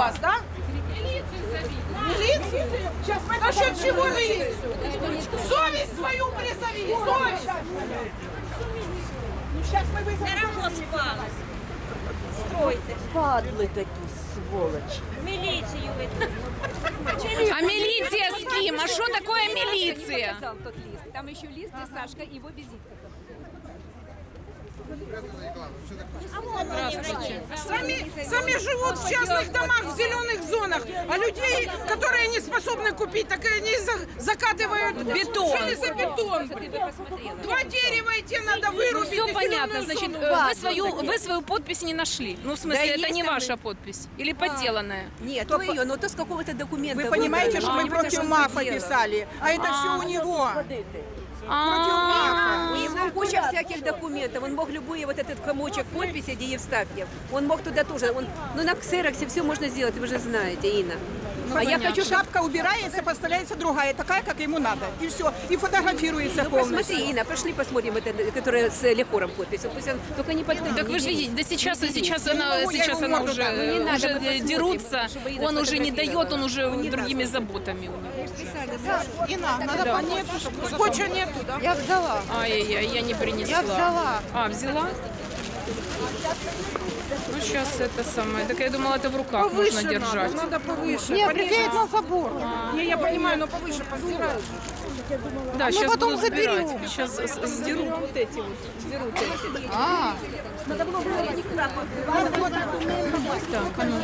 вас, да? Милицию? Сейчас мы насчет чего милицию? Совесть свою призови! Совесть! Сейчас мы вызовем. Стройте. Падли такі, сволочі. Міліцію ви. А милиция с кем? А что такое милиция? Показал тот лист. Там еще лист и Сашка, его визитка. Сами, сами живут в частных домах, в зеленых зонах, а людей, которые не способны купить, так и они за- закатывают Бетон. Что ли за бетон? Ты бы посмотрела. Два дерева идти надо вырубить. Все и понятно, значит, э, вы свою, вы свою подпись не нашли. Ну, в смысле, Да это не там ваша подпись. Или подделанная. Нет, то ее, но то с какого-то документа. Вы понимаете, что мы А, против МАФа писали, а это все у него. А, У него куча всяких документов. Он мог любые вот этот комочек подписи, где Евстафьев, он мог туда тоже. Он, ну на ксероксе все можно сделать, вы же знаете, Инна. А я хочу, чтобы Шапка убирается, поставляется другая, такая, как ему надо. И все. И фотографируется Ну, полностью. посмотри, Инна, пошли посмотрим, это, которая с Лехором подписью. Пусть он только не под... Так вы же видите, да сейчас, сейчас она, Ну, я сейчас ему она уже, дам. Ну, не надо, уже дерутся, он уже не дает, он уже другими заботами у него. Инна, надо по нету, скотча нету, да? Я взяла. Ай-яй-яй, я не принесла. Я взяла. А, взяла? Ну, сейчас это самое. Так я думала, это в руках Повыше можно держать. надо, надо повыше. Нет, приклеить на забор. Не, я понимаю, но повыше постирают. Да, сейчас потом буду сбирать. заберем. Сейчас сдеру вот эти вот. Сдеру вот эти. А, Так, а ну.